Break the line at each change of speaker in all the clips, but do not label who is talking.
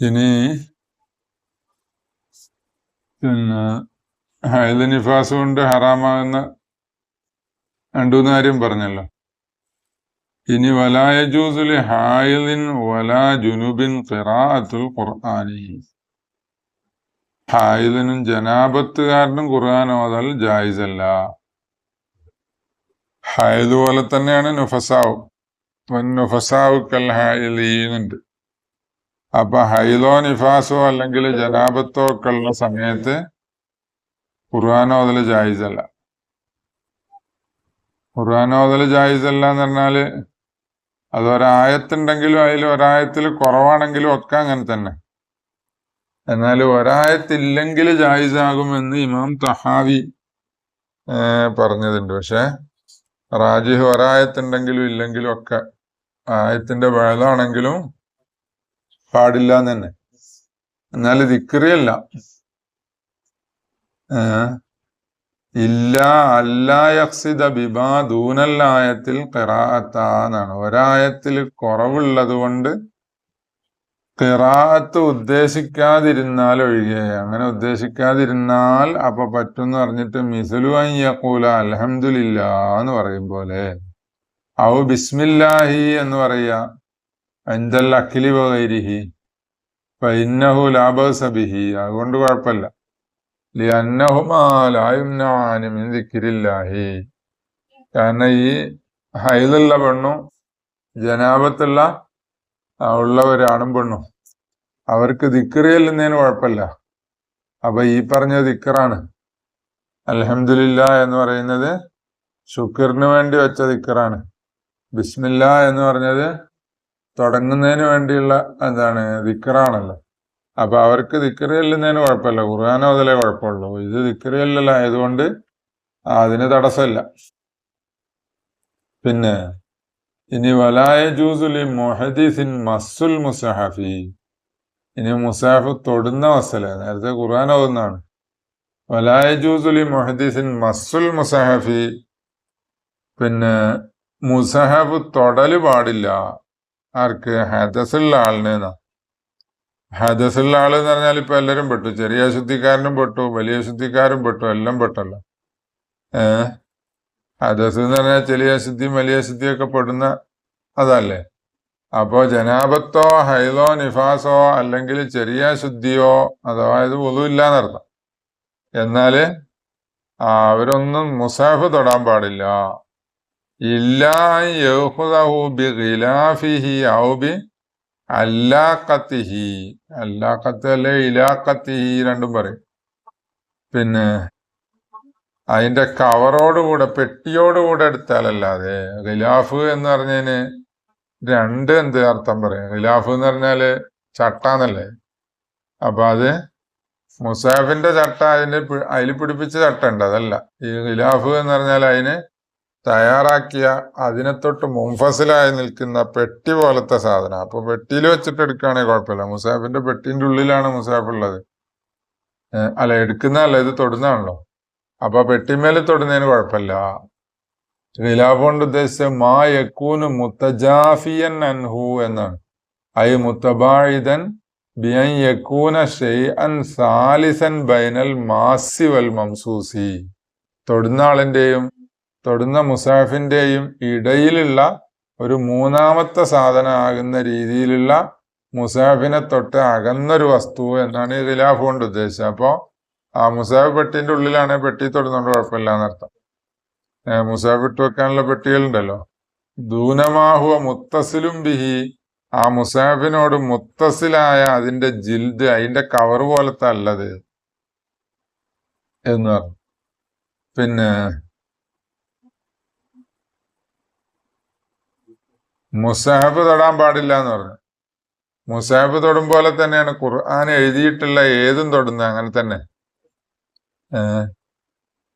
ഇനി പിന്നെ ഹൈദ നിഫാസ് കൊണ്ട് ഹറാമാകുന്ന രണ്ടുമൂന്ന് പറഞ്ഞല്ലോ. ഇനി വലായ ജൂസുലി ഹായിദിൻ വലാ ജുനുബിൻ ഖിറാഅത്തുൽ ഖുർആനി. ഹായിദിനും ജനാപത്തുകാരനും ഖുർആൻ ഓതൽ ജായിസല്ല. ഹായത് പോലെ തന്നെയാണ് നുഫസാവ്. നുഫസാവ് കൽ ഹായിലീന്നുണ്ട് അപ്പൊ ഹൈലോ നിഫാസോ അല്ലെങ്കിൽ ജനാപത്തോ ഒക്കെ ഉള്ള സമയത്ത് ഖുർആാനോതൽ ജായിസല്ല. ഖുർആാനോതൽ ജായിസല്ല എന്ന് പറഞ്ഞാൽ അത് ഒരായത്തുണ്ടെങ്കിലും അതിൽ ഒരായത്തിൽ കുറവാണെങ്കിലും ഒക്കെ അങ്ങനെ തന്നെ. എന്നാൽ ഒരായത്തില്ലെങ്കിൽ ജായിസാകുമെന്ന് ഇമാം തഹാവി പറഞ്ഞതുണ്ട് പക്ഷെ റാജിഹ് ഒരായത്തുണ്ടെങ്കിലും ഇല്ലെങ്കിലും ഒക്കെ ആയത്തിന്റെ വേളാണെങ്കിലും പാടില്ല എന്ന് തന്നെ. എന്നാൽ ദിക്റിയല്ല. ഇല്ല അല്ലായക്സിത ബിബാ ദൂനല്ലായത്തിൽ കിറാത്താന്നാണ് ഒരായത്തിൽ കുറവുള്ളത് കൊണ്ട് കിറാത്ത് ഉദ്ദേശിക്കാതിരുന്നാൽ ഒഴികെ അങ്ങനെ ഉദ്ദേശിക്കാതിരുന്നാൽ അപ്പൊ പറ്റും പറഞ്ഞിട്ട് മിസുലു അയ്യക്കൂല അലഹമില്ല എന്ന് പറയും പോലെ. ഔ ബിസ്മില്ലാഹി എന്ന് പറയാ. അഞ്ചൽ അഖിലി വൈരിഹി പൈന്നഹു ലാബസബിഹി അതുകൊണ്ട് കുഴപ്പമില്ല. ലിയന്നഹുമാലായുംനാനിമിന്ദിക്കിരില്ലാഹി കാരണം ഈ ഹൈലുള്ള പെണ്ണും ജനാപത്തുള്ള ഉള്ളവരാണും പെണ്ണും. അവർക്ക് ദിക്കറിയല്ലെന്നതിന് കുഴപ്പമില്ല. അപ്പൊ ഈ പറഞ്ഞ ദിക്കറാണ് അലഹമില്ല എന്ന് പറയുന്നത് ശുക്രിന് വേണ്ടി വെച്ച ദിക്കറാണ് ബിസ്മില്ല എന്ന് പറഞ്ഞത് തുടങ്ങുന്നതിന് വേണ്ടിയുള്ള എന്താണ് ദിക്കറാണല്ലോ. അപ്പൊ അവർക്ക് ദിക്കറി ചെല്ലുന്നതിന് കുഴപ്പമില്ല. ഖുർആൻ അതിലേ കുഴപ്പമുള്ളൂ. ഇത് ദിക്കറി ആയതുകൊണ്ട് അതിന് തടസ്സമില്ല. പിന്നെ ഇനി വലായ ജൂസുലി മൊഹദീസിൻ മസുൽ മുസഹഫി. ഇനി മുസാഫ് തൊടുന്ന വസല നേരത്തെ ഖുർആൻ ഓതുന്നതാണ് വലായ ജൂസുലി മൊഹദീസിൻ മസുൽ മുസഹഫി. പിന്നെ മുസഹഫ് തൊടൽ പാടില്ല. ആർക്ക്? ഹദസുള്ള ആളിന് ഹദസുള്ള ആൾ എന്ന് പറഞ്ഞാൽ ഇപ്പൊ എല്ലാരും പെട്ടു. ചെറിയ അശുദ്ധിക്കാരനും പെട്ടു വലിയ അശുദ്ധിക്കാരും പെട്ടു എല്ലാം പെട്ടല്ലോ. ഏഹ് ഹദസ് എന്ന് പറഞ്ഞാൽ ചെറിയ അശുദ്ധിയും വലിയ അശുദ്ധിയും ഒക്കെ പെടുന്ന അതല്ലേ? അപ്പോ ജനാപത്തോ ഹൈലോ നിഫാസോ അല്ലെങ്കിൽ ചെറിയ ശുദ്ധിയോ അഥവാ ഇത് ഒതുമില്ല എന്നർത്ഥം എന്നാൽ അവരൊന്നും മുസാഫ് തൊടാൻ പാടില്ല. രണ്ടും പറയും. പിന്നെ അതിന്റെ കവറോടുകൂടെ പെട്ടിയോടുകൂടെ എടുത്താലല്ലാതെ ഖിലാഫ് എന്ന് പറഞ്ഞതിന് രണ്ട് എന്ത് അർത്ഥം പറയും? ഖിലാഫ് എന്ന് പറഞ്ഞാൽ ചട്ടാന്നല്ലേ? അപ്പൊ അത് മുസാഫിന്റെ ചട്ട അതിന്റെ അതിൽ പിടിപ്പിച്ച ചട്ട ഉണ്ട് അതല്ല. ഈ ഖിലാഫ് എന്ന് പറഞ്ഞാൽ അതിന് തയ്യാറാക്കിയ അതിനെ തൊട്ട് മുംഫസിലായി നിൽക്കുന്ന പെട്ടി പോലത്തെ സാധനം. അപ്പൊ പെട്ടിയിൽ വെച്ചിട്ട് എടുക്കുകയാണെങ്കിൽ കുഴപ്പമില്ല. മുസാഫിന്റെ പെട്ടിന്റെ ഉള്ളിലാണ് മുസാഫ് ഉള്ളത്. അല്ല എടുക്കുന്നതല്ല ഇത് തൊടുന്നതാണല്ലോ. അപ്പൊ പെട്ടിമേൽ തൊടുന്നതിന് കുഴപ്പമില്ല. ഖിലാഫ് കൊണ്ട് ഉദ്ദേശിച്ച മാ യക്കൂന് മുത്തജാഫിയൻ അൻഹു എന്നാണ്. ഐ മുത്തബാഴിതൻ ബിയൻ യക്കൂന ഷെയ്അൻ സാലിസൻ ബൈനൽ മാസി വൽ മംസൂസി. തൊടുന്ന ആളിന്റെയും തൊടുന്ന മുസാഫിന്റെയും ഇടയിലുള്ള ഒരു മൂന്നാമത്തെ സാധനമാകുന്ന രീതിയിലുള്ള മുസാഫിനെ തൊട്ട് അകന്നൊരു വസ്തു എന്നാണ് ഈ ഖിലാഫ് കൊണ്ട് ഉദ്ദേശിച്ചത്. അപ്പോൾ ആ മുസാഫ് പെട്ടിന്റെ ഉള്ളിലാണ് പെട്ടി തൊടുന്നോണ്ട് കുഴപ്പമില്ല എന്നർത്ഥം. മുസാഫ് ഇട്ട് വെക്കാനുള്ള പെട്ടികളുണ്ടല്ലോ. ദൂനമാഹുവ മുത്തസിലും ബിഹി. ആ മുസാഫിനോട് മുത്തസിലായ അതിന്റെ ജിൽദ് അതിന്റെ കവർ പോലത്തെ അല്ലത് എന്ന് പറഞ്ഞു. പിന്നെ മുസാഹബ് തൊടാൻ പാടില്ല എന്ന് പറഞ്ഞു. മുസാഹബ് തൊടും പോലെ തന്നെയാണ് ഖുർആൻ എഴുതിയിട്ടുള്ള ഏതും തൊടുന്നത് അങ്ങനെ തന്നെ.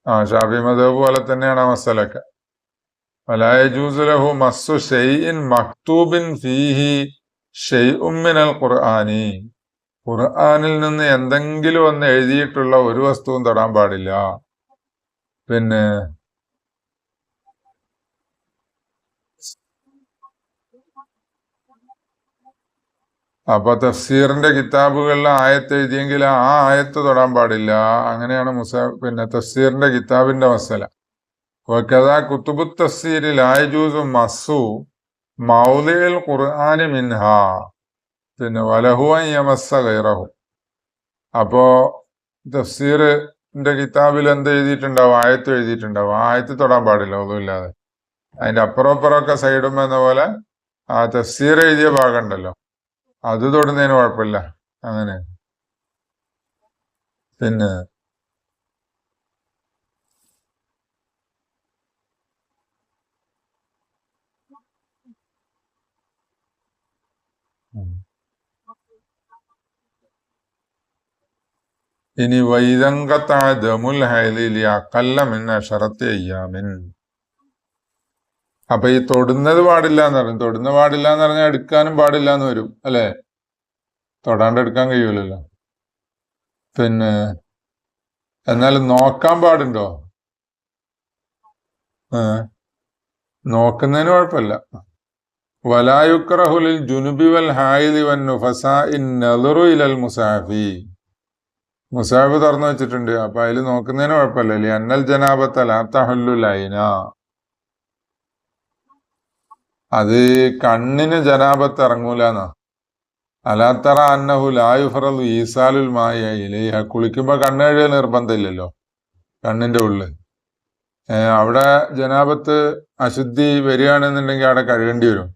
ആ ഷാഫി മദബ് പോലെ തന്നെയാണ് ആ മസലൊക്കെ. വലായജൂസുലഹു മസ്സു ഷെയ്ഇൻ മക്തൂബിൻ ഫീഹി ഷെയ്ഉമ്മിനൽ ഖുർആാനി. ഖുർആാനിൽ നിന്ന് എന്തെങ്കിലും ഒന്ന് എഴുതിയിട്ടുള്ള ഒരു വസ്തുവും തൊടാൻ പാടില്ല. പിന്നെ അപ്പൊ തഫ്സീറിന്റെ കിതാബുകളിൽ ആയത്ത് എഴുതിയെങ്കിൽ ആ ആയത്ത് തൊടാൻ പാടില്ല. അങ്ങനെയാണ് മുസ പിന്നെ തഫ്സീറിന്റെ കിതാബിന്റെ മസല. വക്കഥാ കുത്തുബു തഫ്സീരിൽ ആയജൂസു മസു മൗലിൽ ഖുർആാനി മിൻഹ. പിന്നെ വലഹുവൻ യമസ്സ ഗൈറഹു. അപ്പോ തഫ്സീറിന്റെ കിതാബിൽ എന്ത് എഴുതിയിട്ടുണ്ടാവും? ആയത്ത് എഴുതിയിട്ടുണ്ടാവും. ആയത്ത് തൊടാൻ പാടില്ല ഒന്നുമില്ലാതെ അതിന്റെ അപ്പുറം അപ്പുറമൊക്കെ സൈഡും എന്ന പോലെ ആ തഫ്സീർ എഴുതിയ ഭാഗം ഉണ്ടല്ലോ. അത് തൊടുന്നതിന് കുഴപ്പമില്ല. അങ്ങനെ. പിന്നെ. ഇനി വൈദങ്കത്താദമുൽ ഹൈലിലി അക്കല്ല മിന്ന അയ്യാമിൻ. അപ്പൊ ഈ തൊടുന്നത് പാടില്ല എന്ന് പറയും തൊടുന്ന പാടില്ല എന്ന് പറഞ്ഞാൽ എടുക്കാനും പാടില്ല എന്ന് വരും അല്ലെ? തൊടാണ്ട് എടുക്കാൻ കഴിയൂലല്ലോ. പിന്നെ എന്നാലും നോക്കാൻ പാടുണ്ടോ? നോക്കുന്നതിന് കുഴപ്പമില്ല. വലായുക്രഹുലിൽ ജുനുബി വൽ ഹായിലി വൻ ഇലൽ മുസാഫി. മുസാഫ് തുറന്നു വെച്ചിട്ടുണ്ട്. അപ്പൊ അതിൽ നോക്കുന്നതിന് കുഴപ്പമില്ല. അന്നൽ ജനാബത്തല തഹല്ലുലൈന അത് കണ്ണിന് ജനാബത്ത് ഇറങ്ങൂലെന്നാ അലാത്തറ അന്നഹു ലായുഫറു ഈസാലുൽ മായ ഇലേഹ. കുളിക്കുമ്പോ കണ്ണ് കഴുകൽ നിർബന്ധമില്ലല്ലോ കണ്ണിന്റെ ഉള്ളിൽ അവിടെ ജനാപത്ത് അശുദ്ധി വരികയാണെന്നുണ്ടെങ്കിൽ അവിടെ കഴുകേണ്ടി വരും.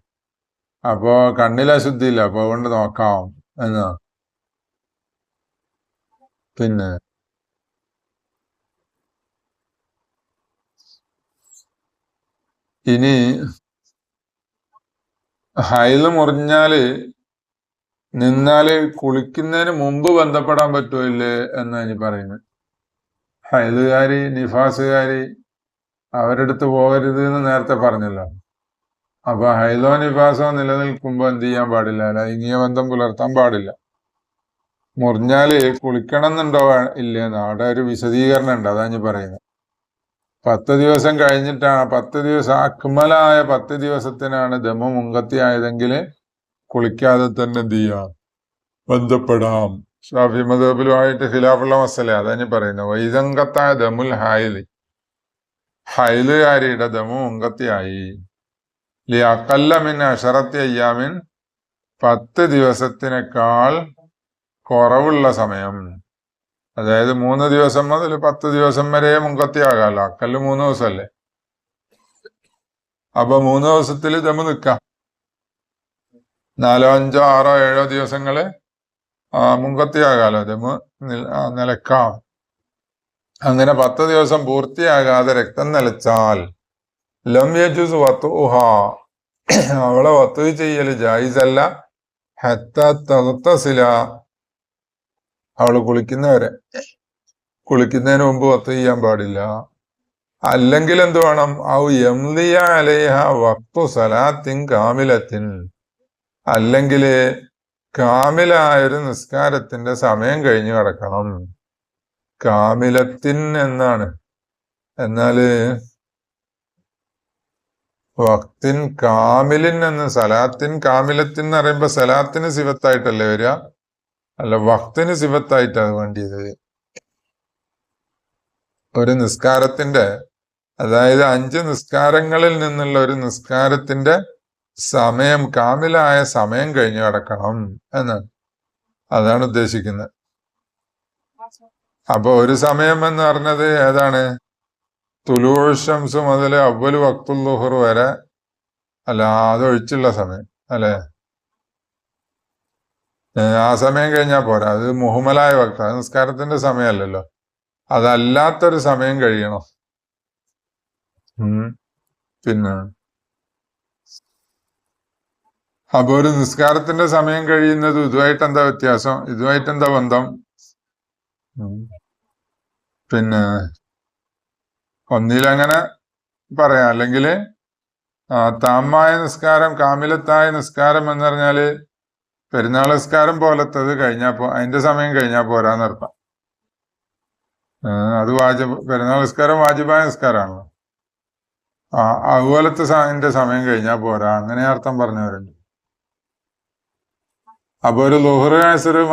അപ്പോ കണ്ണിൽ അശുദ്ധി ഇല്ല അപ്പൊ അതുകൊണ്ട് നോക്കാം എന്നാ. പിന്നെ? ഇനി ഹൈൽ മുറിഞ്ഞാൽ നിന്നാൽ കുളിക്കുന്നതിന് മുമ്പ് ബന്ധപ്പെടാൻ പറ്റുമില്ലേ എന്നാണ് ഇനി പറയുന്നത്. ഹൈലുകാരി നിഫാസുകാരി അവരെടുത്ത് പോകരുത് എന്ന് നേരത്തെ പറഞ്ഞല്ലോ. അപ്പൊ ഹൈലോ നിഫാസോ നിലനിൽക്കുമ്പോ എന്ത് ചെയ്യാൻ പാടില്ല? ലൈംഗിക ബന്ധം പുലർത്താൻ പാടില്ല. മുറിഞ്ഞാൽ കുളിക്കണം എന്നുണ്ടോ ഇല്ലെന്ന് അവിടെ ഒരു വിശദീകരണം ഉണ്ട് അതാ ഞാൻ പറയുന്നത്. പത്ത് ദിവസം കഴിഞ്ഞിട്ടാണ് പത്ത് ദിവസം അക്മലായ പത്ത് ദിവസത്തിനാണ് ദമ മുങ്കത്തി ആയതെങ്കിൽ കുളിക്കാതെ തന്നെ എന്ത് ചെയ്യാം? ബന്ധപ്പെടാം. ഷാഫി മദബിലുമായിട്ട് ഖിലാഫുള്ള മസല അതാണ് പറയുന്നത് വൈദങ്കത്തായ ദമുൽ ഹായിലി ഹൈലുകാരിയുടെ ദമു മുങ്കത്തിയായി ലി അക്കല്ല മിൻ അഷറത്തി അയ്യാമിൻ പത്ത് ദിവസത്തിനേക്കാൾ കുറവുള്ള സമയം. അതായത് മൂന്ന് ദിവസം മുതൽ പത്ത് ദിവസം വരെ മുങ്കത്തിയാകാമല്ലോ അക്കൽ മൂന്ന് ദിവസമല്ലേ അപ്പൊ മൂന്ന് ദിവസത്തിൽ ദമ് നിൽക്കാം. നാലോ അഞ്ചോ ആറോ ഏഴോ ദിവസങ്ങൾ ആ മുങ്കത്തിയാകാലോ ദമ് നിലക്കാം. അങ്ങനെ പത്ത് ദിവസം പൂർത്തിയാകാതെ രക്തം നിലച്ചാൽ ലം യജുസ് വത്തുഹ. അവളെ വത്തു ചെയ്യൽ ജായിസല്ല. ഹത്ത തലത്തസില അവൾ കുളിക്കുന്നവരെ. കുളിക്കുന്നതിന് മുമ്പ് വത്ത് ചെയ്യാൻ പാടില്ല. അല്ലെങ്കിൽ എന്ത് വേണം? ഔ എംലിയ അലൈഹ വക്തു സലാത്തിൻ കാമിലത്തിൻ. അല്ലെങ്കിൽ കാമിലായൊരു നിസ്കാരത്തിന്റെ സമയം കഴിഞ്ഞു കിടക്കണം. കാമിലത്തിൻ എന്നാണ്. എന്നാൽ വക്തിൻ കാമിലിൻ എന്ന് സലാത്തിൻ കാമിലത്തിൻ എന്ന് പറയുമ്പോ സലാത്തിന് സിവത്തായിട്ടല്ലേ വരിക? അല്ല വക്തിന് സിഫത്തായിട്ടാണ് വേണ്ടിയത്. ഒരു നിസ്കാരത്തിന്റെ അതായത് അഞ്ച് നിസ്കാരങ്ങളിൽ നിന്നുള്ള ഒരു നിസ്കാരത്തിന്റെ സമയം കാമിലായ സമയം കഴിഞ്ഞു കിടക്കണം എന്നാണ്. അതാണ് ഉദ്ദേശിക്കുന്നത്. അപ്പൊ ഒരു സമയം എന്ന് പറഞ്ഞത് ഏതാണ്? തുലൂർ ഷംസ് മുതൽ അവൽ വക്തുൽ ലുഹർ വരെ അല്ല അതൊഴിച്ചുള്ള സമയം അല്ലെ? ആ സമയം കഴിഞ്ഞാൽ പോരാ. അത് മുഹമ്മലായ വക്ത. നിസ്കാരത്തിന്റെ സമയമല്ലല്ലോ അതല്ലാത്തൊരു സമയം കഴിയണം. പിന്നെ? അപ്പൊ ഒരു നിസ്കാരത്തിന്റെ സമയം കഴിയുന്നത് ഇതുമായിട്ട് എന്താ വ്യത്യാസം? ഇതുമായിട്ട് എന്താ ബന്ധം. പിന്നെ? ഒന്നിലങ്ങനെ പറയാം. അല്ലെങ്കിൽ താമായ നിസ്കാരം കാമിലത്തായ നിസ്കാരം എന്ന് പറഞ്ഞാൽ പെരുന്നാൾ നിസ്കാരം പോലത്തത് കഴിഞ്ഞാ പോ അതിന്റെ സമയം കഴിഞ്ഞാ പോരാന്നർത്ഥം അത് വാജിബ് പെരുന്നാൾ നിസ്കാരം വാജിബായ നിസ്കാരമാണല്ലോ. ആ അതുപോലത്തെ അതിന്റെ സമയം കഴിഞ്ഞാ പോരാ അങ്ങനെ അർത്ഥം പറഞ്ഞവരുണ്ട്. അപ്പൊ ഒരു ലുഹർ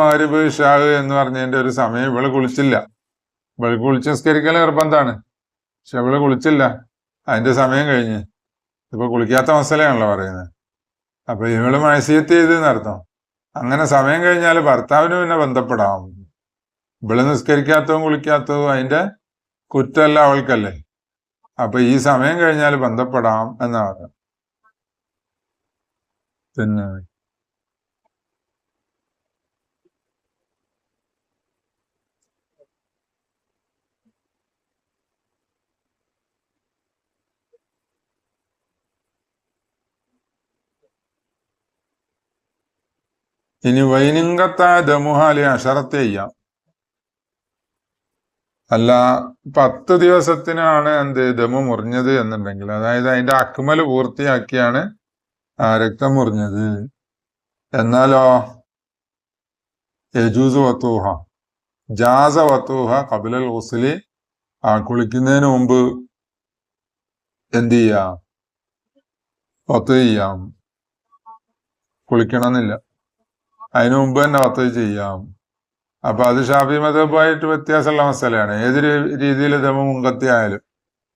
മാരി ഷാഹ് എന്ന് പറഞ്ഞതിന്റെ ഒരു സമയം ഇവൾ കുളിച്ചില്ല. ഇവൾ കുളിച്ച് നിസ്കരിക്കൽ നിർബന്ധമാണ് പക്ഷെ ഇവൾ കുളിച്ചില്ല. അതിന്റെ സമയം കഴിഞ്ഞ്. ഇപ്പൊ കുളിക്കാത്ത മസലയാണല്ലോ പറയുന്നത്. അപ്പൊ ഇവൾ മഴസീയത്ത് ചെയ്ത് എന്നർത്ഥം അങ്ങനെ സമയം കഴിഞ്ഞാൽ ഭർത്താവിന് പിന്നെ ബന്ധപ്പെടാം. ഇവൾ നിസ്കരിക്കാത്തതും കുളിക്കാത്തതും അതിന്റെ കുറ്റമല്ല അവൾക്കല്ലേ. അപ്പൊ ഈ സമയം കഴിഞ്ഞാൽ ബന്ധപ്പെടാം എന്നാണ്. പിന്നെ ഇനി വൈനിങ്കത്തായ ദമുഹാലി അഷറത്ത് ചെയ്യാം. അല്ല പത്ത് ദിവസത്തിനാണ് എന്ത് ദമു മുറിഞ്ഞത് എന്നുണ്ടെങ്കിൽ അതായത് അതിന്റെ അക്മൽ പൂർത്തിയാക്കിയാണ് ആ രക്തം മുറിഞ്ഞത്. എന്നാലോ? യജൂസ് വത്തൂഹ ജാസ വത്തൂഹ കപിലൽ ഉസ്ലി ആ കുളിക്കുന്നതിന് മുമ്പ് എന്ത് ചെയ്യാം? പത്ത് ചെയ്യാം. കുളിക്കണമെന്നില്ല. അതിനു മുമ്പ് തന്നെ വത്ത് ചെയ്യാം. അപ്പൊ അത് ഷാഫി മതവുമായിട്ട് വ്യത്യാസമുള്ള മസലയാണ്. ഏത് രീതിയിൽ ദമ മുങ്കത്തി ആയാലും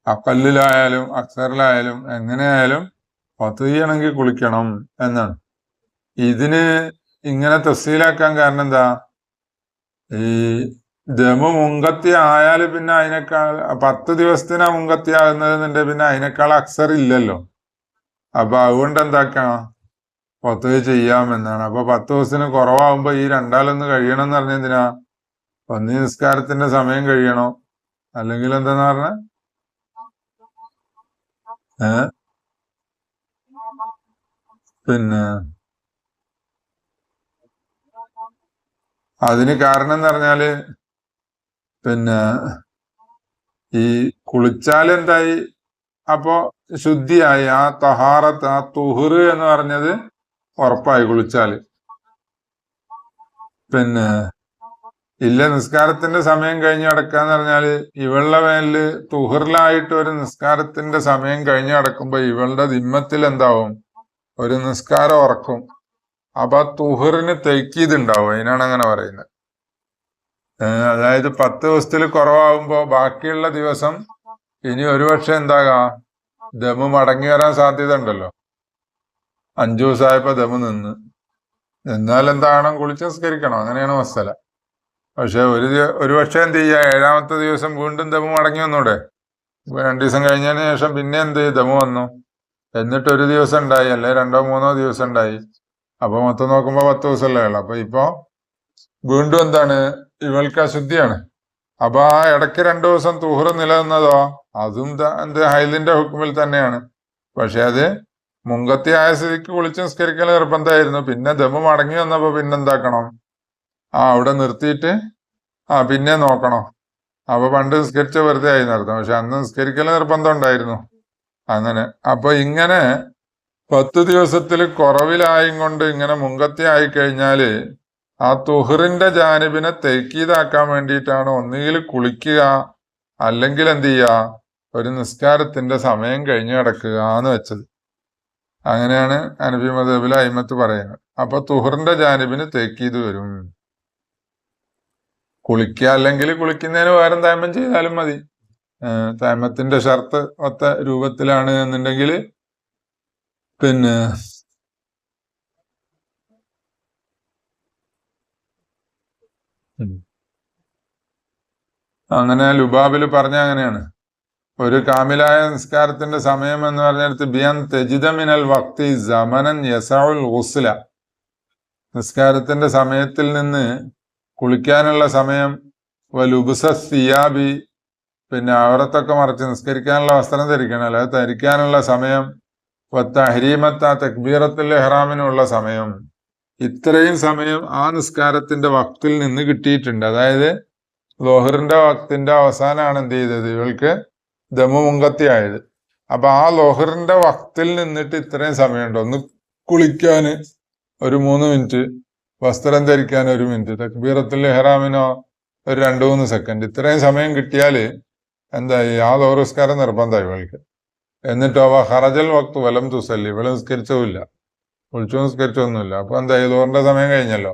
അക്കല്ലിലായാലും അക്സറിലായാലും എങ്ങനെയായാലും പത്ത് ചെയ്യണമെങ്കിൽ കുളിക്കണം എന്നാണ്. ഇതിന് ഇങ്ങനെ തസ്സീലാക്കാൻ കാരണം എന്താ? ഈ ദമ മുങ്കത്തി ആയാൽ പിന്നെ അതിനേക്കാൾ പത്ത് ദിവസത്തിനാ മുങ്കത്തി ആകുന്നത് പിന്നെ അതിനേക്കാൾ അക്സർ ഇല്ലല്ലോ. അപ്പൊ അതുകൊണ്ട് എന്താക്കാം? പത്ത് ചെയ്യാമെന്നാണ്. അപ്പൊ പത്ത് ദിവസത്തിന് കുറവാകുമ്പോ ഈ രണ്ടാലൊന്ന് കഴിയണം എന്ന് പറഞ്ഞ എന്തിനാ? പന്നി നിസ്കാരത്തിന്റെ സമയം കഴിയണോ? അല്ലെങ്കിൽ എന്താന്ന് പറഞ്ഞ? ഏ? പിന്നെ? അതിന് കാരണം എന്ന് പറഞ്ഞാൽ പിന്നെ ഈ കുളിച്ചാൽ എന്തായി? അപ്പോ ശുദ്ധിയായി. ആ തഹാറത്ത് ആ തുഹുറ് എന്ന് പറഞ്ഞത് ഉറപ്പായി കുളിച്ചാൽ പിന്നെ ഇല്ല നിസ്കാരത്തിന്റെ സമയം കഴിഞ്ഞ് കിടക്കാന്ന് പറഞ്ഞാൽ ഇവളുടെ മേലിൽ തുഹറിലായിട്ട് ഒരു നിസ്കാരത്തിന്റെ സമയം കഴിഞ്ഞ് അടക്കുമ്പോ ഇവളുടെ ദിമ്മത്തിൽ എന്താവും? ഒരു നിസ്കാരം ഉറക്കും. അപ്പൊ ആ തുഹറിന് തെക്കീതുണ്ടാവും. അതിനാണ് അങ്ങനെ പറയുന്നത്. അതായത് പത്ത് ദിവസത്തിൽ കുറവാകുമ്പോ ബാക്കിയുള്ള ദിവസം ഇനി ഒരുപക്ഷെ എന്താകാം? ദമ് മടങ്ങി വരാൻ സാധ്യത ഉണ്ടല്ലോ. അഞ്ചു ദിവസമായപ്പോ ദമ് നിന്ന്. എന്നാൽ എന്താണ് കുളിച്ച് നിസ്കരിക്കണം അങ്ങനെയാണ് മസല പക്ഷെ ഒരു ഒരു പക്ഷേ എന്ത് ചെയ്യുക ഏഴാമത്തെ ദിവസം വീണ്ടും ദമ് മടങ്ങി വന്നൂടെ? രണ്ടു ദിവസം കഴിഞ്ഞതിന് ശേഷം പിന്നെ എന്ത് ദമ് വന്നു. എന്നിട്ട് ഒരു ദിവസം ഉണ്ടായി. അല്ലെ രണ്ടോ മൂന്നോ ദിവസം ഉണ്ടായി. അപ്പൊ മൊത്തം നോക്കുമ്പോ പത്ത് ദിവസമല്ലേ ഉള്ളു. അപ്പൊ ഇപ്പൊ വീണ്ടും എന്താണ്? ഇവൾക്ക് അശുദ്ധിയാണ്. അപ്പൊ ആ ഇടയ്ക്ക് രണ്ടു ദിവസം തുഹറ് നിലനിന്നതോ? അതും എന്ത് ഹൈലിന്റെ ഹുക്കുമിൽ തന്നെയാണ്. പക്ഷെ അത് മുങ്കത്തി ആയ സ്ഥിതിക്ക് കുളിച്ച് നിസ്കരിക്കൽ നിർബന്ധമായിരുന്നു. പിന്നെ ദമ്മ മടങ്ങി വന്നപ്പോ പിന്നെന്താക്കണം ആ അവിടെ നിർത്തിയിട്ട് ആ പിന്നെ നോക്കണം. അപ്പൊ പണ്ട് നിസ്കരിച്ച വെറുതെ ആയി നടത്തും പക്ഷെ അന്ന് നിസ്കരിക്കൽ നിർബന്ധം ഉണ്ടായിരുന്നു. അങ്ങനെ. അപ്പൊ ഇങ്ങനെ പത്ത് ദിവസത്തിൽ കുറവിലായും കൊണ്ട് ഇങ്ങനെ മുങ്കത്തി ആയി കഴിഞ്ഞാൽ ആ തുഹറിന്റെ ജാനിബിനെ തെക്കീതാക്കാൻ വേണ്ടിയിട്ടാണ് ഒന്നുകിൽ കുളിക്കുക അല്ലെങ്കിൽ എന്ത് ചെയ്യുക? ഒരു നിസ്കാരത്തിന്റെ സമയം കഴിഞ്ഞു കിടക്കുക എന്ന് വെച്ചത്. അങ്ങനെയാണ് അനബി മദബിൽ അയിമത്ത് പറയുന്നത്. അപ്പൊ തുഹറിന്റെ ജാനിബിന് തേക്കീത് വരും. കുളിക്കുക അല്ലെങ്കിൽ കുളിക്കുന്നതിന് പകരം തായ്മം ചെയ്താലും മതി. തായ്മത്തിന്റെ ഷർത്ത് ഒത്ത രൂപത്തിലാണ് എന്നുണ്ടെങ്കിൽ പിന്നെ അങ്ങനെ ലുബാബിൽ പറഞ്ഞ അങ്ങനെയാണ്. ഒരു കാമിലായ നിസ്കാരത്തിന്റെ സമയം എന്ന് പറഞ്ഞിടത്ത് ബിയൻ തെജിതമിനൽ വക്തി ജമനൻ യസാവുൽ ഗുസ്ല. നിസ്കാരത്തിന്റെ സമയത്തിൽ നിന്ന് കുളിക്കാനുള്ള സമയം വലുബുസ സിയാബി പിന്നെ അവറത്തൊക്കെ മറച്ച് നിസ്കരിക്കാനുള്ള വസ്ത്രം ധരിക്കണം. അല്ലെ ധരിക്കാനുള്ള സമയം തഹരീമത്ത തക്ബീറത്തുൽ എഹ്റാമിനുള്ള സമയം. ഇത്രയും സമയം ആ നിസ്കാരത്തിന്റെ വക്തിൽ നിന്ന് കിട്ടിയിട്ടുണ്ട്. അതായത് ലോഹറിന്റെ വക്തിന്റെ അവസാനമാണ് എന്ത് ചെയ്തത്? ഇവൾക്ക് ദമു മുങ്കത്തിയായത് അപ്പൊ ആ ലോഹറിന്റെ വക്തിൽ നിന്നിട്ട് ഇത്രയും സമയമുണ്ട്. ഒന്ന് കുളിക്കാന് ഒരു മൂന്ന് മിനിറ്റ് വസ്ത്രം ധരിക്കാൻ ഒരു മിനിറ്റ് തക്ബീറത്തിൽ ഹെറാമിനോ ഒരു രണ്ടു മൂന്ന് സെക്കൻഡ്. ഇത്രയും സമയം കിട്ടിയാൽ എന്തായി? ആ ലോഹസ്കാരം നിർബന്ധമായി ഇവൾക്ക് എന്നിട്ടോ ഹറജൽ വക്ത് വലം തുസല്ലി ഇവളെ നിസ്കരിച്ചതുമില്ല. കുളിച്ചു നിസ്കരിച്ചൊന്നുമില്ല അപ്പൊ എന്താ ലോഹറിന്റെ സമയം കഴിഞ്ഞല്ലോ.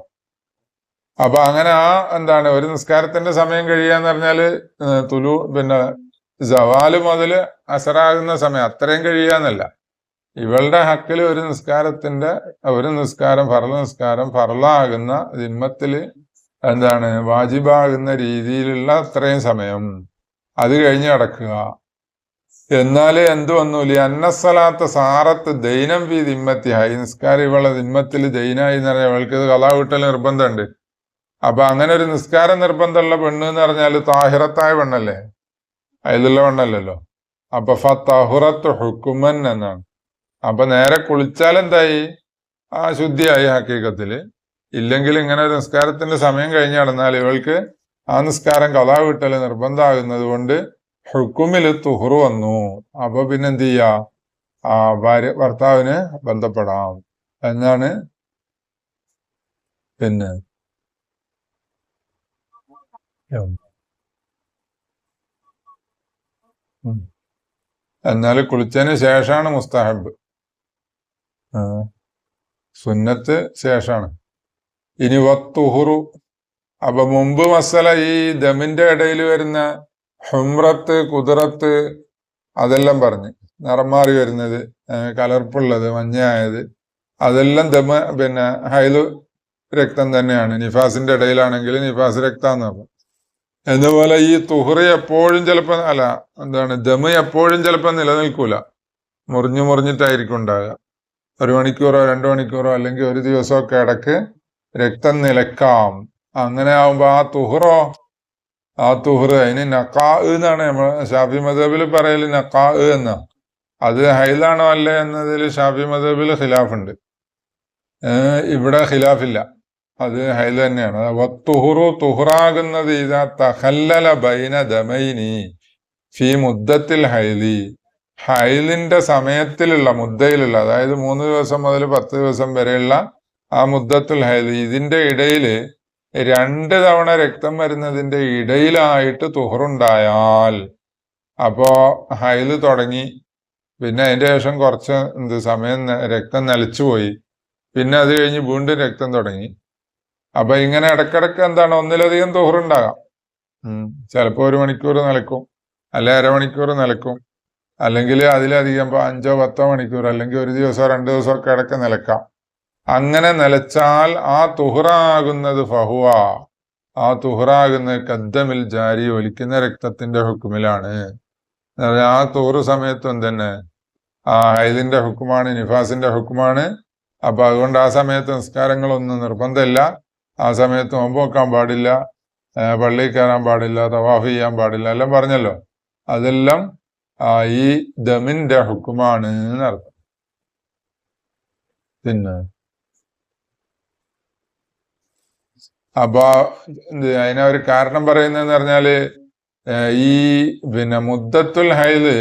അപ്പൊ അങ്ങനെ ആ എന്താണ്? ഒരു നിസ്കാരത്തിന്റെ സമയം കഴിയാന്ന് പറഞ്ഞാൽ ഏഹ് തുലു പിന്നെ ജവാൽ മുതൽ അസറാകുന്ന സമയം അത്രയും കഴിയാന്നല്ല. ഇവളുടെ ഹക്കിൽ ഒരു നിസ്കാരത്തിന്റെ ഒരു നിസ്കാരം ഫറല നിസ്കാരം ഫറലാകുന്ന ദിമ്മത്തിൽ എന്താണ് വാജിബാകുന്ന രീതിയിലുള്ള അത്രയും സമയം. അത് കഴിഞ്ഞ് കിടക്കുക. എന്നാൽ എന്ത് വന്നൂല അന്നസ്സലാത്ത സാറത്ത് ദൈനം വി ദിമ്മത്തിയായി നിസ്കാരം ഇവളെ ദിമ്മത്തിൽ ദൈനായി എന്ന് പറഞ്ഞാൽ ഇവൾക്ക് ഇത് കലാ വിട്ടൽ നിർബന്ധമുണ്ട്. അപ്പൊ അങ്ങനെ ഒരു നിസ്കാരം നിർബന്ധമുള്ള പെണ്ണ് എന്ന് പറഞ്ഞാൽ താഹിറത്തായ പെണ്ണല്ലേ? അതിലുള്ള ഉണ്ടല്ലോ അപ്പൊ ഫഹുറത്ത് ഹുക്കുമൻ എന്നാണ്. അപ്പൊ നേരെ കുളിച്ചാൽ എന്തായി? ആ ശുദ്ധിയായി ഹക്കീക്കത്തിൽ ഇല്ലെങ്കിൽ ഇങ്ങനെ ഒരു നിസ്കാരത്തിന്റെ സമയം കഴിഞ്ഞ് നടന്നാൽ ഇവൾക്ക് ആ നിസ്കാരം കഥാ വിട്ടൽ നിർബന്ധമാകുന്നത് കൊണ്ട് ഹുക്കുമിൽ തുഹറു വന്നു. അപ്പൊ പിന്നെ എന്ത് ചെയ്യാ? ആ ഭാര്യ ഭർത്താവിന് ബന്ധപ്പെടാം എന്നാണ് പിന്നെ. എന്നാൽ കുളിച്ചതിന് ശേഷമാണ് മുസ്താഹബ്. സുന്നത്ത് ശേഷമാണ് ഇനി വത്തുഹുറു. അപ്പൊ മുമ്പ് മസല ഈ ദമിന്റെ ഇടയിൽ വരുന്ന ഹുംറത്ത് കുതിറത്ത് അതെല്ലാം പറഞ്ഞ്. നിറം മാറി വരുന്നത് കലർപ്പുള്ളത് മഞ്ഞയായത്. അതെല്ലാം ദമ പിന്നെ ഹൈദ് രക്തം തന്നെയാണ്. നിഫാസിന്റെ ഇടയിലാണെങ്കിൽ നിഫാസ് രക്തം എന്ന് പറഞ്ഞു എന്നപോലെ ഈ തുഹറി എപ്പോഴും ചിലപ്പോൾ അല്ല എന്താണ് ദമ എപ്പോഴും ചിലപ്പോൾ നിലനിൽക്കൂല. മുറിഞ്ഞു മുറിഞ്ഞിട്ടായിരിക്കും ഉണ്ടാകുക ഒരു മണിക്കൂറോ രണ്ടു മണിക്കൂറോ അല്ലെങ്കിൽ ഒരു ദിവസമൊക്കെ ഇടയ്ക്ക് രക്തം നിലക്കാം. അങ്ങനെ ആവുമ്പോൾ ആ തുഹറോ ആ തുഹറ് അതിന് നക്കാ എന്നാണ് നമ്മൾ ഷാഫി മദബിൽ പറയൽ നക്കാ എന്ന. അത് ഹൈലാണോ അല്ലേ എന്നതിൽ ഷാഫി മദബിൽ ഖിലാഫുണ്ട്. ഇവിടെ ഖിലാഫില്ല. അത് ഹൈല തന്നെയാണ്. വത്തുഹുറു തുഹുറാകുന്നത് ഇതാ തഹല്ലല ബൈന ദമൈനി ഫി മുദ്ദത്തിൽ ഹൈലി. ഹൈലിന്റെ സമയത്തിലുള്ള മുദ്ദയിലുള്ള അതായത് മൂന്ന് ദിവസം മുതൽ പത്ത് ദിവസം വരെയുള്ള ആ മുദ്ദത്തുൽ ഹൈലി ഇതിന്റെ ഇടയിൽ രണ്ട് തവണ രക്തം വരുന്നതിന്റെ ഇടയിലായിട്ട് തുഹറുണ്ടായാൽ അപ്പോ ഹൈൽ തുടങ്ങി. പിന്നെ അതിന്റെ ശേഷം കുറച്ച് എന്ത് സമയം രക്തം നിലച്ചുപോയി. പിന്നെ അത് കഴിഞ്ഞ് വീണ്ടും രക്തം തുടങ്ങി. അപ്പൊ ഇങ്ങനെ ഇടക്കിടക്ക് എന്താണ് ഒന്നിലധികം തോഹറുണ്ടാകാം ചിലപ്പോൾ ചിലപ്പോ ഒരു മണിക്കൂർ നിലക്കും അല്ലെ അരമണിക്കൂർ നിലക്കും അല്ലെങ്കിൽ അതിലധികം ഇപ്പൊ അഞ്ചോ പത്തോ മണിക്കൂർ അല്ലെങ്കിൽ ഒരു ദിവസമോ രണ്ട് ദിവസമോ ഒക്കെ ഇടയ്ക്ക് നിലക്കാം. അങ്ങനെ നിലച്ചാൽ ആ തുഹറാകുന്നത് ഫഹുവ. ആ തുഹറാകുന്ന കദ്ദമിൽ ജാരി ഒലിക്കുന്ന രക്തത്തിന്റെ ഹുക്കുമിലാണ്. ആ തുഹറ് സമയത്തും തന്നെ ആ ഹൈദിന്റെ ഹുക്കുമാണ് നിഫാസിന്റെ ഹുക്കുമാണ്. അപ്പൊ അതുകൊണ്ട് ആ സമയത്ത് നിസ്കാരങ്ങളൊന്നും നിർബന്ധമില്ല. ആ സമയത്ത് നോമ്പ് വെക്കാൻ പാടില്ല പള്ളിയിൽ കയറാൻ പാടില്ല തവാഫ് ചെയ്യാൻ പാടില്ല എല്ലാം പറഞ്ഞല്ലോ. അതെല്ലാം ഈ ദമിന്റെ ഹുക്കുമാണ് എന്നർത്ഥം. പിന്നെ? അപ്പൊ അതിനെ ഒരു കാരണം പറയുന്നതെന്ന് പറഞ്ഞാൽ ഈ പിന്നെ മുദ്ദത്തുൽ ഹൈദ്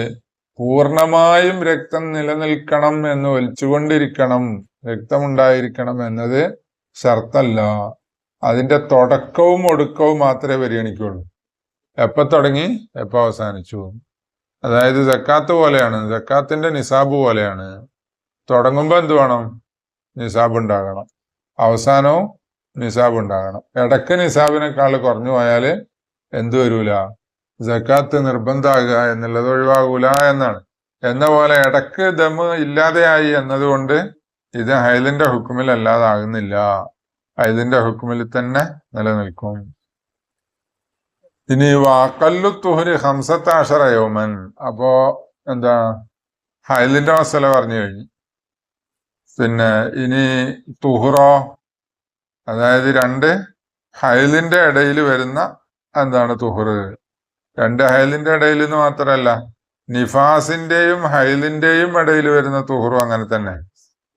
പൂർണമായും രക്തം നിലനിൽക്കണം എന്ന് ഒലിച്ചുകൊണ്ടിരിക്കണം രക്തമുണ്ടായിരിക്കണം എന്നത് ഷർത്തല്ല അതിന്റെ തുടക്കവും ഒടുക്കവും മാത്രമേ പരിഗണിക്കുള്ളൂ. എപ്പോൾ തുടങ്ങി? എപ്പോൾ അവസാനിച്ചു? അതായത് ജക്കാത്ത് പോലെയാണ്. ജക്കാത്തിന്റെ നിസാബ് പോലെയാണ്. തുടങ്ങുമ്പോൾ എന്ത് വേണം? നിസാബ് ഉണ്ടാകണം. അവസാനവും നിസാബ് ഉണ്ടാകണം. ഇടയ്ക്ക് നിസാബിനേക്കാൾ കുറഞ്ഞു പോയാൽ എന്ത് വരൂല? ജക്കാത്ത് നിർബന്ധമാകുക എന്നുള്ളത് ഒഴിവാകൂല എന്നാണ്. എന്ന പോലെ ഇടയ്ക്ക് ദമ് ഇല്ലാതെയായി എന്നതുകൊണ്ട് ഇത് ഹൈലിന്റെ ഹുക്കുമിൽ അല്ലാതാകുന്നില്ല ഹൈലിന്റെ ഹുക്കുമിൽ തന്നെ നിലനിൽക്കും. ഇനി വാക്കല്ലു തുഹരി ഹംസത്താഷറ യോമൻ. അപ്പോ എന്താ? ഹൈലിന്റെ മസല പറഞ്ഞു കഴിഞ്ഞു. പിന്നെ ഇനി തുഹുറോ അതായത് രണ്ട് ഹൈലിന്റെ ഇടയിൽ വരുന്ന എന്താണ് തുഹുറ്? രണ്ട് ഹൈലിന്റെ ഇടയിൽ നിന്ന് മാത്രമല്ല നിഫാസിന്റെയും ഹൈലിന്റെയും ഇടയിൽ വരുന്ന തുഹുറും അങ്ങനെ തന്നെ.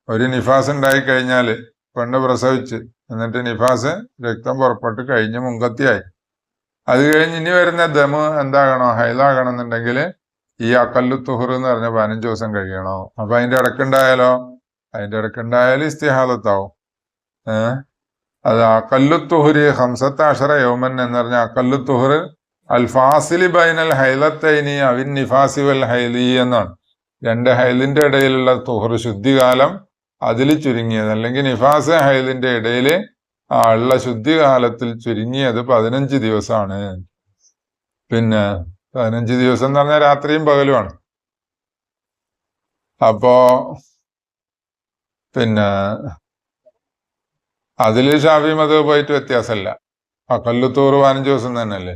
ഒരു നിഫാസ് ഉണ്ടായി കഴിഞ്ഞാൽ പെണ്ണ് പ്രസവിച്ച് എന്നിട്ട് നിഫാസ് രക്തം പുറപ്പെട്ട് കഴിഞ്ഞ് മുങ്കത്തിയായി അത് കഴിഞ്ഞ് ഇനി വരുന്ന ദമ് എന്താകണോ ഹൈലാകണം എന്നുണ്ടെങ്കിൽ ഈ അക്കല്ലു തുഹർ എന്ന് പറഞ്ഞ പതിനഞ്ച് ദിവസം കഴിയണോ? അപ്പൊ അതിന്റെ ഇടക്കുണ്ടായാലോ? അതിന്റെ ഇടക്കുണ്ടായാൽ ഇസ്തിഹാദത്താവും. ഏഹ് അത് അക്കല്ലു തുഹുരി ഹംസത്ത് അഷറ യോമൻ എന്ന് പറഞ്ഞ അക്കല്ലു തുഹർ അൽഫാസിലി ബൈനൽ ഹൈലത്തൈനി അവിൻ നിഫാസി ഹൈലി എന്നാണ്. രണ്ട് ഹൈലിന്റെ ഇടയിലുള്ള തുഹർ ശുദ്ധികാലം അതിൽ ചുരുങ്ങിയത്. അല്ലെങ്കിൽ നിഫാസ ഹൈദിന്റെ ഇടയിൽ ഉള്ള ശുദ്ധികാലത്തിൽ ചുരുങ്ങിയത് പതിനഞ്ച് ദിവസമാണ് പിന്നെ പതിനഞ്ച് ദിവസം എന്ന് പറഞ്ഞാൽ രാത്രിയും പകലുമാണ്. അപ്പോ പിന്നെ അതിൽ ഷാഫി മത പോയിട്ട് വ്യത്യാസമല്ല. അക്കല്ലുത്തൂറ് പതിനഞ്ച് ദിവസം തന്നെയല്ലേ?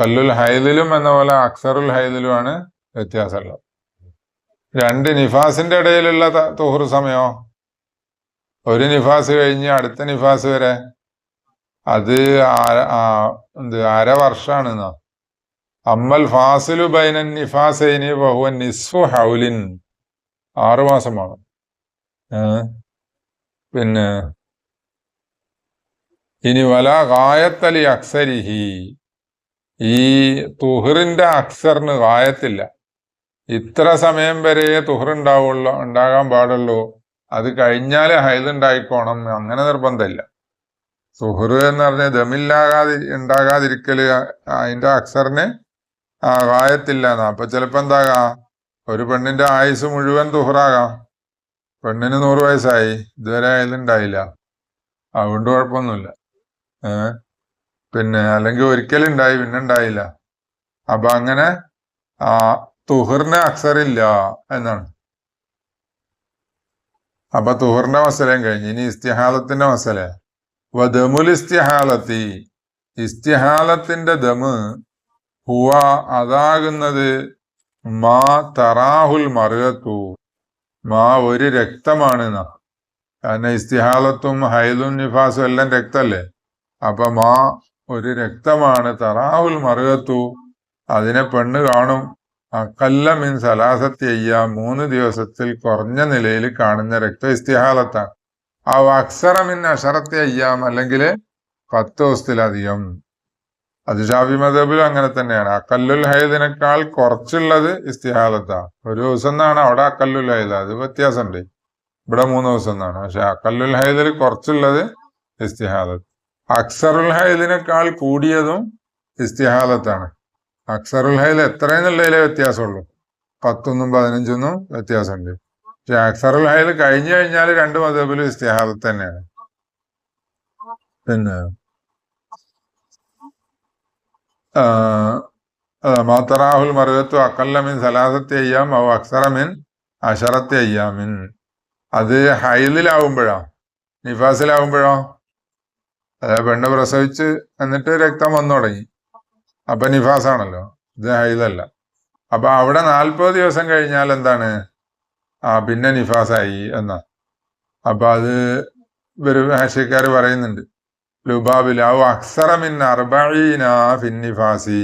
കല്ലുൽ ഹൈദിലും എന്ന പോലെ അക്സറുൽ ഹൈദിലുമാണ് വ്യത്യാസമുള്ളത്. രണ്ട് നിഫാസിന്റെ ഇടയിലുള്ള തുഹുറു സമയോ? ഒരു നിഫാസ് കഴിഞ്ഞ് അടുത്ത നിഫാസ് വരെ? അത് എന്ത് അര വർഷമാണ് അമ്മൽ ഫാസിലു ബൈനൻ നിഫാസൈനി ബഹുവൻ നിസ്ഫു ഹൗലിൻ. ആറു മാസമാണ് ഏ? പിന്നെ ഇനി വല ഗായത്തലി അക്സരിഹി. ഈ തുഹറിന്റെ അക്സറിന് ഗായത്തില്ല. ഇത്ര സമയം വരെ തുഹർ ഉണ്ടാവുള്ളൂ ഉണ്ടാകാൻ പാടുള്ളൂ. അത് കഴിഞ്ഞാൽ ഹൈദ് ഉണ്ടായിക്കോണം. അങ്ങനെ നിർബന്ധമില്ല. സുഹൃ എന്ന് പറഞ്ഞ ദമില്ലാകാതി ഉണ്ടാകാതിരിക്കൽ അതിന്റെ അക്സറിന് ആ വായത്തില്ല എന്നാ അപ്പൊ ചിലപ്പോ എന്താകാം? ഒരു പെണ്ണിന്റെ ആയുസ് മുഴുവൻ തുഹറാകാം. പെണ്ണിന് നൂറ് വയസ്സായി. ഇതുവരെ ആയതുണ്ടായില്ല അതുകൊണ്ട് കുഴപ്പമൊന്നുമില്ല. പിന്നെ അല്ലെങ്കിൽ ഒരിക്കലുണ്ടായി പിന്നെ ഉണ്ടായില്ല. അപ്പൊ അങ്ങനെ ആ തുഹറിന് അക്സറില്ല എന്നാണ്. അപ്പൊ തുഹറിന്റെ മസലയും കഴിഞ്ഞ്. ഇനി ഇസ്തിഹാലത്തിന്റെ മസല. വദമുൽ ഇസ്തിഹാലത്തി. ഇസ്തിഹാലത്തിന്റെ ദമ് ഹുവ അതാകുന്നത് മാ തറാഹുൽ മറുകത്തു മാ ഒരു രക്തമാണ് കാരണം ഇസ്തിഹാലത്തും ഹൈദും നിഫാസും എല്ലാം രക്തല്ലേ. അപ്പൊ മാ ഒരു രക്തമാണ് തറാഹുൽ മറുകത്തു അതിനെ പെണ്ണ് കാണും. അക്കല്ല മിൻ സലാസത്തി അയ്യ മൂന്ന് ദിവസത്തിൽ കുറഞ്ഞ നിലയിൽ കാണുന്ന രക്ത ഇസ്തിഹാലത്താണ് ആ അക്സറ മിൻ അഷറത്തി അയ്യാം അല്ലെങ്കിൽ പത്ത് ദിവസത്തിലധികം. അത് ഷാഫി മദബിലും അങ്ങനെ തന്നെയാണ്. അക്കല്ലുൽ ഹൈദിനേക്കാൾ കുറച്ചുള്ളത് ഇസ്തിഹാലത്താണ്. ഒരു ദിവസം എന്നാണ് അവിടെ അക്കല്ലുൽ ഹൈദ. അത് വ്യത്യാസമുണ്ട്. ഇവിടെ മൂന്ന് ദിവസം എന്നാണ്. പക്ഷെ അക്കല്ലുൽ ഹൈദിൽ കുറച്ചുള്ളത് ഇസ്തിഹാലത്ത്. അക്സറുൽ ഹൈദിനേക്കാൾ കൂടിയതും ഇസ്തിഹാലത്താണ്. അക്സറുൽ ഹൈൽ എത്ര എന്നുള്ളതിലെ വ്യത്യാസമുള്ളൂ. പത്തൊന്നും പതിനഞ്ചൊന്നും വ്യത്യാസമുണ്ട്. പക്ഷെ അക്സറുൽ ഹൈൽ കഴിഞ്ഞു കഴിഞ്ഞാൽ രണ്ട് മതബിലും ഇസ്തിഹാലത്ത് തന്നെയാണ്. പിന്നെ മാത്തറാഹുൽ മറുകത്തു അക്കല്ലമിൻ സലാസത്തെ അയ്യാം ഔ അക്സറമിൻ അഷറത്തെ അയ്യാമിൻ. അത് ഹൈലിലാവുമ്പോഴോ? നിഫാസിലാവുമ്പോഴോ? പെണ്ണ് പ്രസവിച്ച് എന്നിട്ട് രക്തം വന്നു തുടങ്ങി. അപ്പൊ നിഫാസാണല്ലോ ഇത് ഹൈലല്ല അപ്പൊ അവിടെ നാൽപ്പത് ദിവസം കഴിഞ്ഞാൽ എന്താണ്? ആ പിന്നെ നിഫാസായി എന്നാ. അപ്പൊ അത് ഒരു ഭാഷക്കാർ പറയുന്നുണ്ട്. ലുബാബിലാവ് അക്സറമിൻ അർബീന ഫിൻ നിഫാസി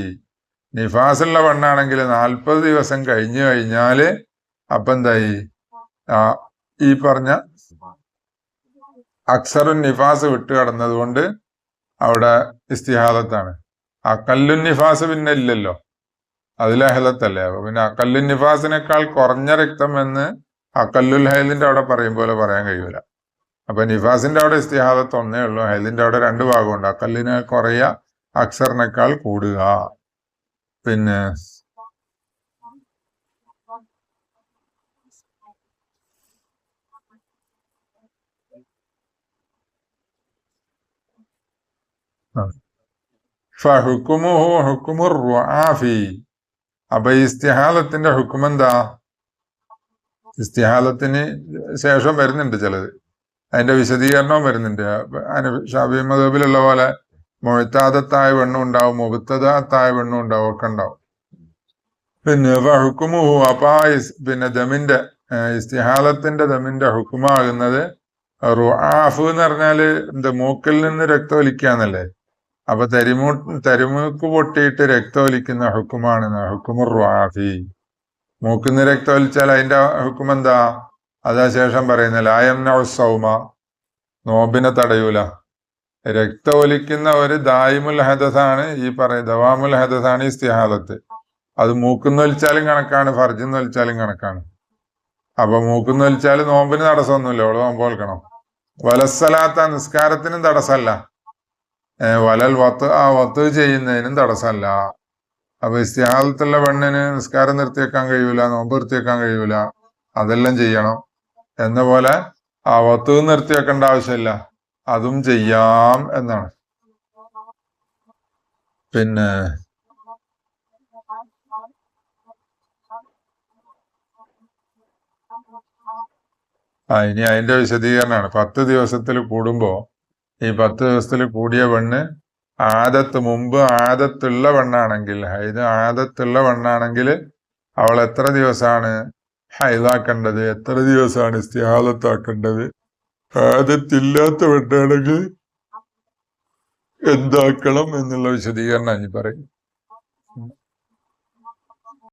നിഫാസുള്ള പെണ്ണാണെങ്കിൽ നാൽപ്പത് ദിവസം കഴിഞ്ഞു കഴിഞ്ഞാൽ അപ്പൊ എന്തായി? ആ ഈ പറഞ്ഞ അക്സറും നിഫാസ് വിട്ട് കടന്നതുകൊണ്ട് കൊണ്ട് അവിടെ അക്കല്ലുൻ നിഫാസ് പിന്നെ ഇല്ലല്ലോ. അതിൽ അഹലത്തല്ലേ? അപ്പൊ പിന്നെ അക്കല്ലുൻ നിഫാസിനേക്കാൾ കുറഞ്ഞ രക്തം എന്ന് അക്കല്ലുൽ ഹൈലിന്റെ അവിടെ പറയും പോലെ പറയാൻ കഴിയൂല. അപ്പൊ നിഫാസിന്റെ അവിടെ ഇസ്തിഹാദത്ത് ഒന്നേ ഉള്ളൂ. ഹൈലിന്റെ അവിടെ രണ്ട് ഭാഗമുണ്ട്. അക്കല്ലിനെ കുറയ അക്സറിനേക്കാൾ കൂടുക. പിന്നെ ഫഹുക്കുമുഹു ഹുക്കുമുർ റുആഫി അപ്പൊ ഇസ്തിഹാലത്തിന്റെ ഹുക്കുമെന്താ? ഇസ്തിഹാലത്തിന് ശേഷം വരുന്നുണ്ട് ചിലത്. അതിന്റെ വിശദീകരണവും വരുന്നുണ്ട്. ഷാബി മദബിലുള്ള പോലെ മൊഴത്താദത്തായ വെണ്ണും ഉണ്ടാവും മുബത്തതാത്തായ വെണ്ണും ഉണ്ടാവും ഒക്കെ ഉണ്ടാവും. പിന്നെ ഹുക്കുമുഹു അപ്പൊ പിന്നെ ദമിന്റെ ഇസ്തിഹാലത്തിന്റെ ദമിന്റെ ഹുക്കുമാകുന്നത് റുആഫ് എന്ന് പറഞ്ഞാൽ എന്താ മൂക്കിൽ നിന്ന് രക്തം ഒലിക്കാന്നല്ലേ? അപ്പൊ തരിമു തരിമൂക്ക് പൊട്ടിയിട്ട് രക്തം ഒലിക്കുന്ന ഹുക്കുമാണ് ഹുക്കുമുർ റാഫി മൂക്കിന്ന് രക്തം ഒലിച്ചാൽ അതിന്റെ ഹുക്കും എന്താ അതാ ശേഷം പറയുന്ന ലായം സൗമ നോബിനെ തടയൂല. രക്തം ഒലിക്കുന്ന ഒരു ദായിമുൽ ഹദസാണ് ഈ പറയ ദവാമുൽ ഹദസാണ് ഈ സ്ഥിഹാദത്ത് അത് മൂക്കുന്ന ഒലിച്ചാലും കണക്കാണ് ഫർജിന്ന് ഒലിച്ചാലും കണക്കാണ്. അപ്പൊ മൂക്കുന്ന ഒലിച്ചാൽ നോമ്പിന് തടസ്സമൊന്നുമില്ല അവൾ നോമ്പ് വെക്കണം വലസ്സലാത്ത നിസ്കാരത്തിനും തടസ്സമല്ല. വലൽ വത്ത് ആ വത്ത് ചെയ്യുന്നതിനും തടസ്സമല്ല. അപ്പൊ ഇസ്തിഹാലത്തുള്ള പെണ്ണിന് നിസ്കാരം നിർത്തിവെക്കാൻ കഴിയൂല നോമ്പ് നിർത്തിവെക്കാൻ കഴിയൂല അതെല്ലാം ചെയ്യണം. എന്ന പോലെ ആ വത്ത് നിർത്തിയേക്കേണ്ട ആവശ്യമില്ല. അതും ചെയ്യാം എന്നാണ്. പിന്നെ ആ ഇനി അതിന്റെ വിശദീകരണമാണ്. പത്ത് ദിവസത്തിൽ കൂടുമ്പോ ഈ പത്ത് ദിവസത്തിൽ കൂടിയ പെണ്ണ് ആദത്ത് മുമ്പ് ആദത്തുള്ള പെണ്ണാണെങ്കിൽ ഹൈദ് ആദത്തുള്ള പെണ്ണാണെങ്കിൽ അവൾ എത്ര ദിവസമാണ് ഹൈദാക്കേണ്ടത്? എത്ര ദിവസമാണ് ഇസ്തിഹാദത്താക്കേണ്ടത് ആദത്തില്ലാത്ത പെണ്ണാണെങ്കിൽ എന്താക്കണം എന്നുള്ള വിശദീകരണം ഇനി പറയും.